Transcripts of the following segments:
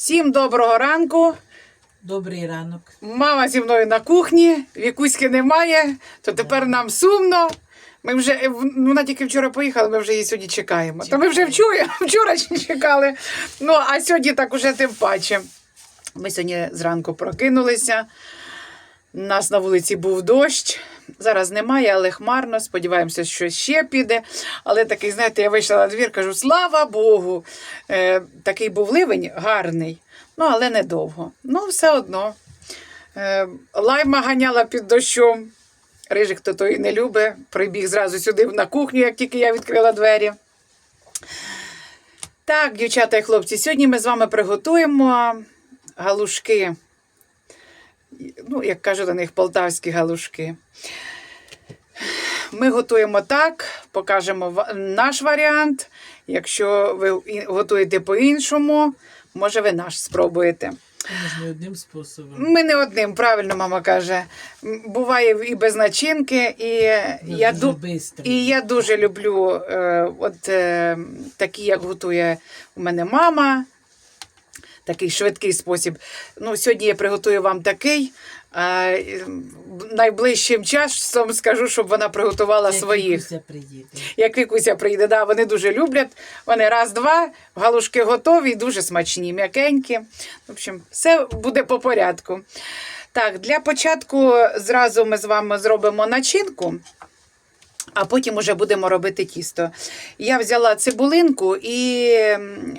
Всім доброго ранку. Добрий ранок. Мама зі мною на кухні, Вікуськи немає, то тепер нам сумно. Ми вже е, ну, вона тільки вчора поїхала, ми вже її сьогодні чекаємо. То ми вже вчора, вчора ще чекали. Ну а сьогодні так уже тим паче. Ми сьогодні зранку прокинулися. У нас на вулиці був дощ. Зараз немає, але хмарно. Сподіваємося, що ще піде. Але такий, знаєте, я вийшла на двір, кажу: слава Богу! Е, такий був ливень гарний, ну але недовго. Ну, все одно. Е, лайма ганяла під дощом. Рижик, хто то і не любить, прибіг зразу сюди на кухню, як тільки я відкрила двері. Так, дівчата і хлопці, сьогодні ми з вами приготуємо галушки. Ну, як кажуть на них, полтавські галушки. Ми готуємо так, покажемо наш варіант. Якщо ви готуєте по-іншому, може ви наш спробуєте. Можна одним способом. Ми не одним, правильно мама каже. Буває і без начинки, і я, дуже ду... і я дуже люблю е, от, е, такі, як готує у мене мама. Такий швидкий спосіб. Ну, сьогодні я приготую вам такий. А, найближчим часом скажу, щоб вона приготувала Як своїх. Вікуся приїде. Як Вікуся прийде, да, вони дуже люблять. Вони раз-два, галушки готові, дуже смачні, м'якенькі. В общем, все буде по порядку. Так, для початку зразу ми з вами зробимо начинку. А потім уже будемо робити тісто. Я взяла цибулинку і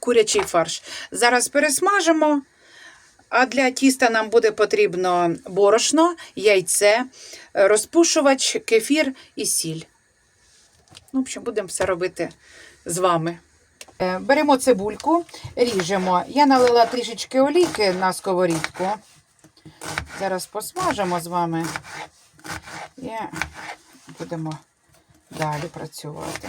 курячий фарш. Зараз пересмажимо. А для тіста нам буде потрібно борошно, яйце, розпушувач, кефір і сіль. Ну, в общем, будемо все робити з вами. Е, Беремо цибульку, ріжемо. Я налила трішечки олійки на сковорідку. Зараз посмажимо з вами і будемо далі працювати.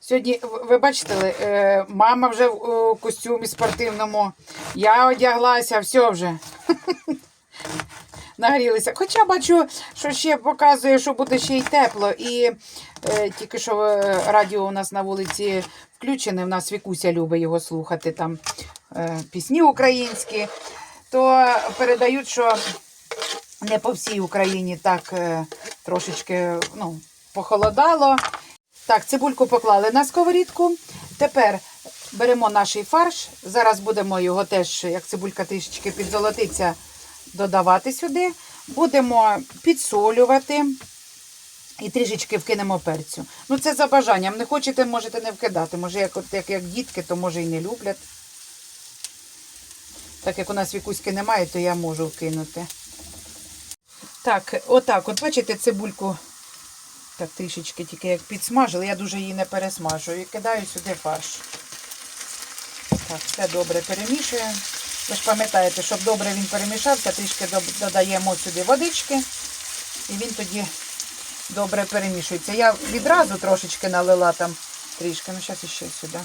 Сьогодні, ви бачите, е, мама вже в костюмі спортивному. Я одяглася, все вже. Нагрілися. Хоча бачу, що ще показує, що буде ще й тепло. І е, тільки що е, радіо у нас на вулиці включене, в нас Вікуся любить його слухати, там е, пісні українські, то передають, що не по всій Україні так е, трошечки ну, похолодало. Так, цибульку поклали на сковорідку. Тепер беремо наш фарш. Зараз будемо його теж, як цибулька трішечки підзолотиться, додавати сюди. Будемо підсолювати і трішечки вкинемо перцю. Ну, це за бажанням. Не хочете, можете не вкидати. Може, як, як, як дітки, то може і не люблять. Так як у нас вікуськи немає, то я можу вкинути. Так, отак, от бачите, цибульку так трішечки тільки як підсмажили, я дуже її не пересмажую. І кидаю сюди фарш. Так, все добре перемішуємо. Ви ж пам'ятаєте, щоб добре він перемішався, трішки додаємо сюди водички, і він тоді добре перемішується. Я відразу трошечки налила там трішки, ну зараз ще сюди.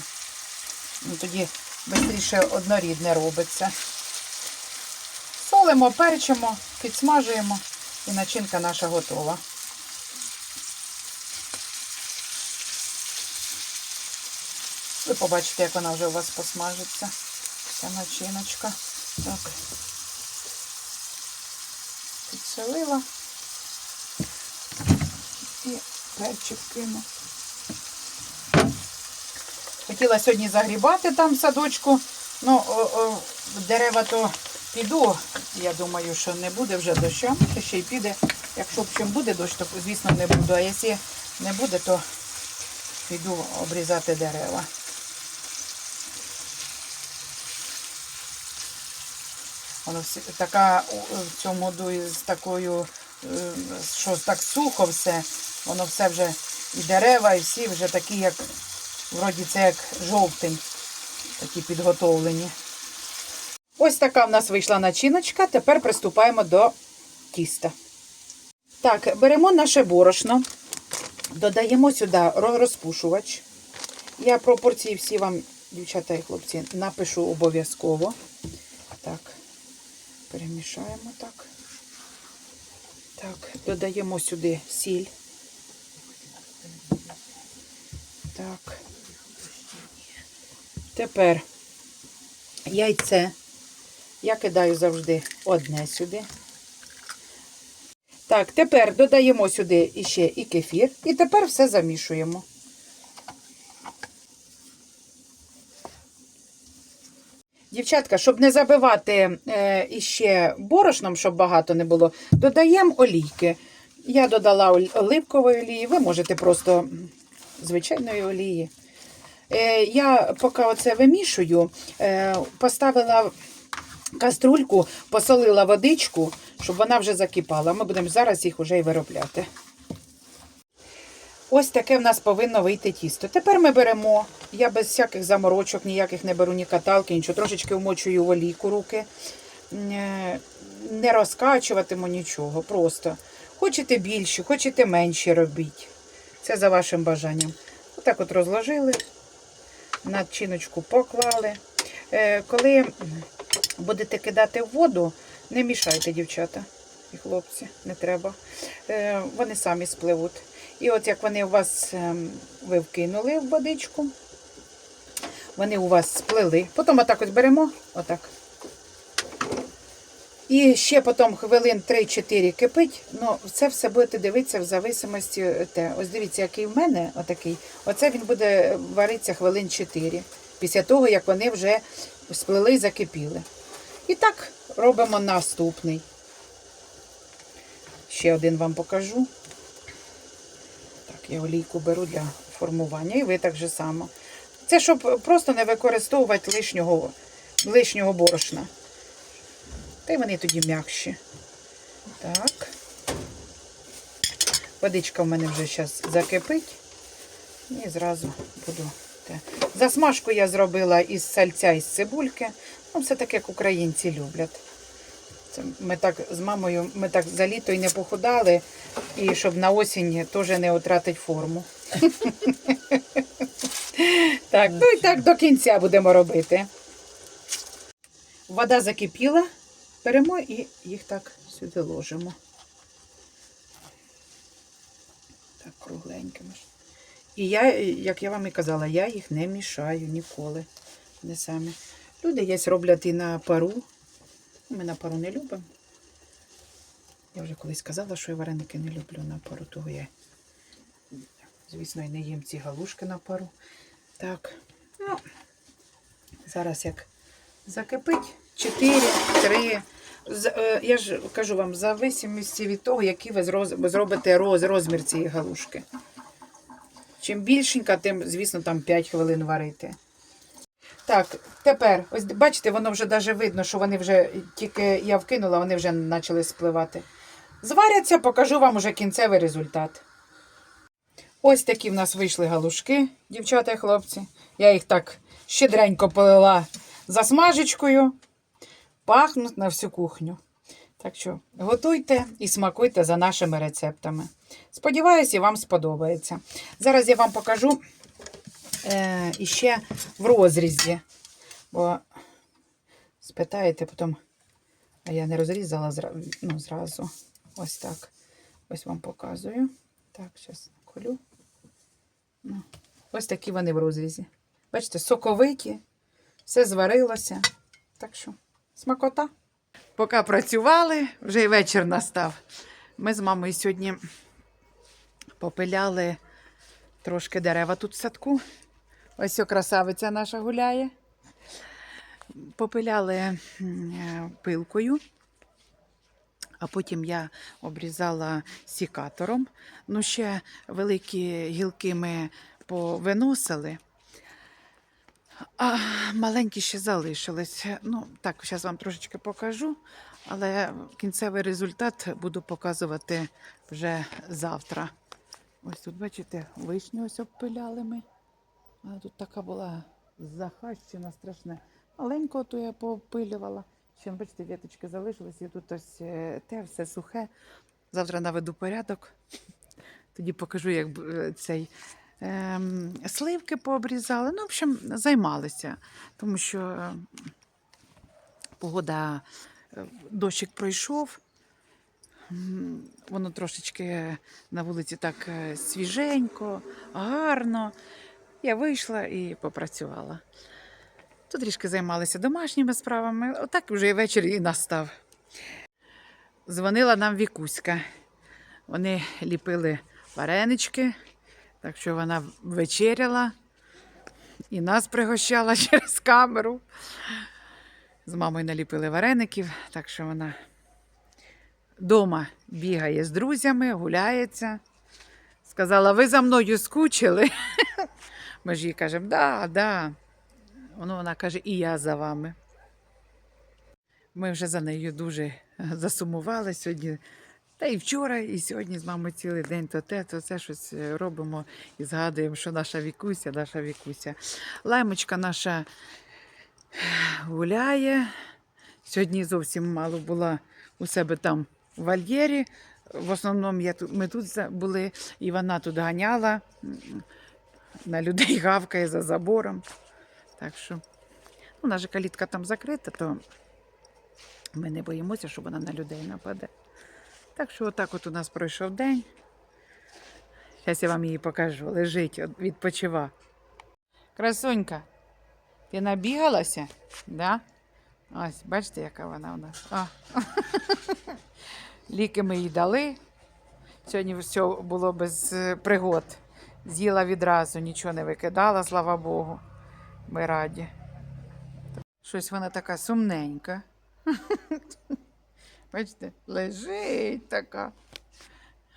Ну, тоді швидше однорідне робиться. Солимо, перчимо, підсмажуємо, і начинка наша готова. Ви побачите, як вона вже у вас посмажиться. Ця начиночка. Так. Підселила. І перчик кину. Хотіла сьогодні загрібати там в садочку. Ну, дерева то піду. Я думаю, що не буде вже дощу, то ще й піде. Якщо в чим буде дощ, то звісно не буду. А якщо не буде, то піду обрізати дерева. Воно така в цьому году з такою, е, що так сухо все, воно все вже і дерева, і всі вже такі, як вроді це як жовтень, такі підготовлені. Ось така в нас вийшла начиночка. Тепер приступаємо до тіста. Так, беремо наше борошно, додаємо сюди розпушувач. Я пропорції всі вам, дівчата і хлопці, напишу обов'язково. Так, перемішаємо так. Так, додаємо сюди сіль. Так. Тепер яйце. Я кидаю завжди одне сюди. Так, тепер додаємо сюди іще і кефір. І тепер все замішуємо. Дівчатка, щоб не забивати е, іще борошном, щоб багато не було, додаємо олійки. Я додала оливкової олії, ви можете просто звичайної олії. Е, я поки оце вимішую, е, поставила каструльку, посолила водичку, щоб вона вже закипала. Ми будемо зараз їх вже і виробляти. Ось таке в нас повинно вийти тісто. Тепер ми беремо, я без всяких заморочок, ніяких не беру ні каталки, нічого, трошечки вмочую в олійку руки. Е, Не розкачуватиму нічого, просто. Хочете більше, хочете менші робіть. Це за вашим бажанням. Отак от розложили, начиночку поклали. Е, Коли будете кидати в воду, не мішайте, дівчата і хлопці, не треба. Е, Вони самі спливуть. І от як вони у вас ем, ви вкинули в водичку, вони у вас сплили. Потім отак от беремо, отак. І ще потім хвилин 3-4 кипить. Ну, це все будете дивитися в зависимості. е, Те. Ось дивіться, який в мене отакий. Оце він буде варитися хвилин 4. Після того, як вони вже сплили і закипіли. І так робимо наступний. Ще один вам покажу. Так, я олійку беру для формування, і ви так же само. Це щоб просто не використовувати лишнього, лишнього борошна. Та й вони тоді м'якші. Так. Водичка в мене вже зараз закипить. І зразу буду. Те. Засмажку я зробила із сальця і з цибульки. Ну, все таке, як українці люблять. Це ми так з мамою, ми так за літо і не похудали, і щоб на осінь теж не втратити форму. так, ну і так до кінця будемо робити. Вода закипіла, беремо і їх так сюди ложимо. Так, кругленькими. І я, як я вам і казала, я їх не мішаю ніколи. Не самі. Люди є роблять і на пару. Ми на пару не любимо. Я вже колись казала, що я вареники не люблю на пару, того я, звісно, і не їм ці галушки на пару. Так, ну, зараз як закипить 4, 3. Е, Я ж кажу вам, зависимості від того, який ви зробите розмір цієї галушки. Чим більшенька, тим, звісно, там 5 хвилин варити. Так, тепер, ось бачите, воно вже навіть видно, що вони вже тільки я вкинула, вони вже почали спливати. Зваряться, покажу вам уже кінцевий результат. Ось такі в нас вийшли галушки, дівчата і хлопці. Я їх так щедренько полила засмажечкою. Пахнуть на всю кухню. Так що готуйте і смакуйте за нашими рецептами. Сподіваюся, вам сподобається. Зараз я вам покажу е, іще в розрізі. Бо спитаєте потім, а я не розрізала ну, зразу. Ось так. Ось вам показую. Так, зараз колю. Ну, ось такі вони в розрізі. Бачите, соковиті, все зварилося. Так що, смакота. Поки працювали, вже й вечір настав. Ми з мамою сьогодні попиляли трошки дерева тут в садку. Ось о красавиця наша гуляє. Попиляли е, пилкою, а потім я обрізала сікатором. Ну, ще великі гілки ми повиносили. А маленькі ще залишились. Ну, так, зараз вам трошечки покажу, але кінцевий результат буду показувати вже завтра. Ось тут, бачите, вишню ось обпиляли ми. А тут така була захащена, страшна. Маленько то я поопилювала. Ще, бачите, віточки залишились, і тут ось е, те все сухе. Завтра наведу порядок. Тоді покажу, як е, цей ем, сливки пообрізали. Ну, в общем, займалися, тому що е, погода, е, дощик пройшов. Воно трошечки на вулиці так е, свіженько, гарно. Я вийшла і попрацювала. То трішки займалися домашніми справами. Отак вже і вечір і настав. Дзвонила нам Вікуська. Вони ліпили варенички, так що вона вечеряла і нас пригощала через камеру. З мамою наліпили вареників, так що вона вдома бігає з друзями, гуляється. Сказала, ви за мною скучили. Ми ж їй кажемо, да, да. Воно вона каже, і я за вами. Ми вже за нею дуже засумували сьогодні. Та і вчора, і сьогодні з мамою цілий день то те, то це щось е, робимо і згадуємо, що наша вікуся, наша вікуся. Лаймочка наша гуляє. Сьогодні зовсім мало була у себе там вольєрі. В основному я тут, ми тут були, і вона тут ганяла, на людей гавкає за забором. Так що, ну, у нас же калітка там закрита, то ми не боїмося, що вона на людей нападе. Так що отак от у нас пройшов день. Зараз я вам її покажу. Лежить, відпочива. Красунька, ти набігалася? Да? Ось, бачите, яка вона у нас. А. Ліки ми їй дали. Сьогодні все було без е, пригод. З'їла відразу, нічого не викидала, слава Богу. Ми раді. Щось вона така сумненька. Бачите, лежить така.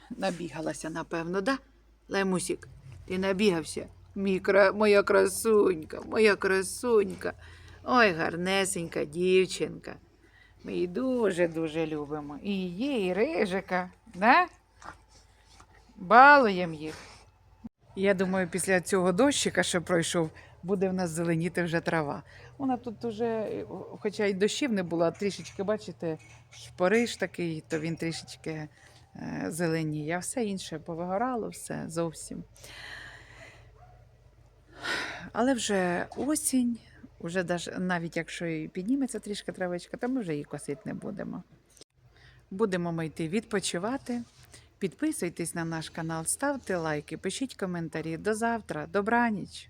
Набігалася, напевно, да? Лемусік, ти набігався? Мій. Моя красунька, моя красунька. Ой, гарнесенька дівчинка. Ми її дуже-дуже любимо. І її, і рижика, да? Балуємо їх. Я думаю, після цього дощика, що пройшов, буде в нас зеленіти вже трава. Вона тут уже, хоча й дощів не було, трішечки, бачите, шпариш такий, то він трішечки е, зеленіє, а все інше повигорало, все зовсім. Але вже осінь, даже, навіть якщо і підніметься трішки травичка, то ми вже її косити не будемо. Будемо ми йти відпочивати. Підписуйтесь на наш канал, ставте лайки, пишіть коментарі. До завтра, добраніч!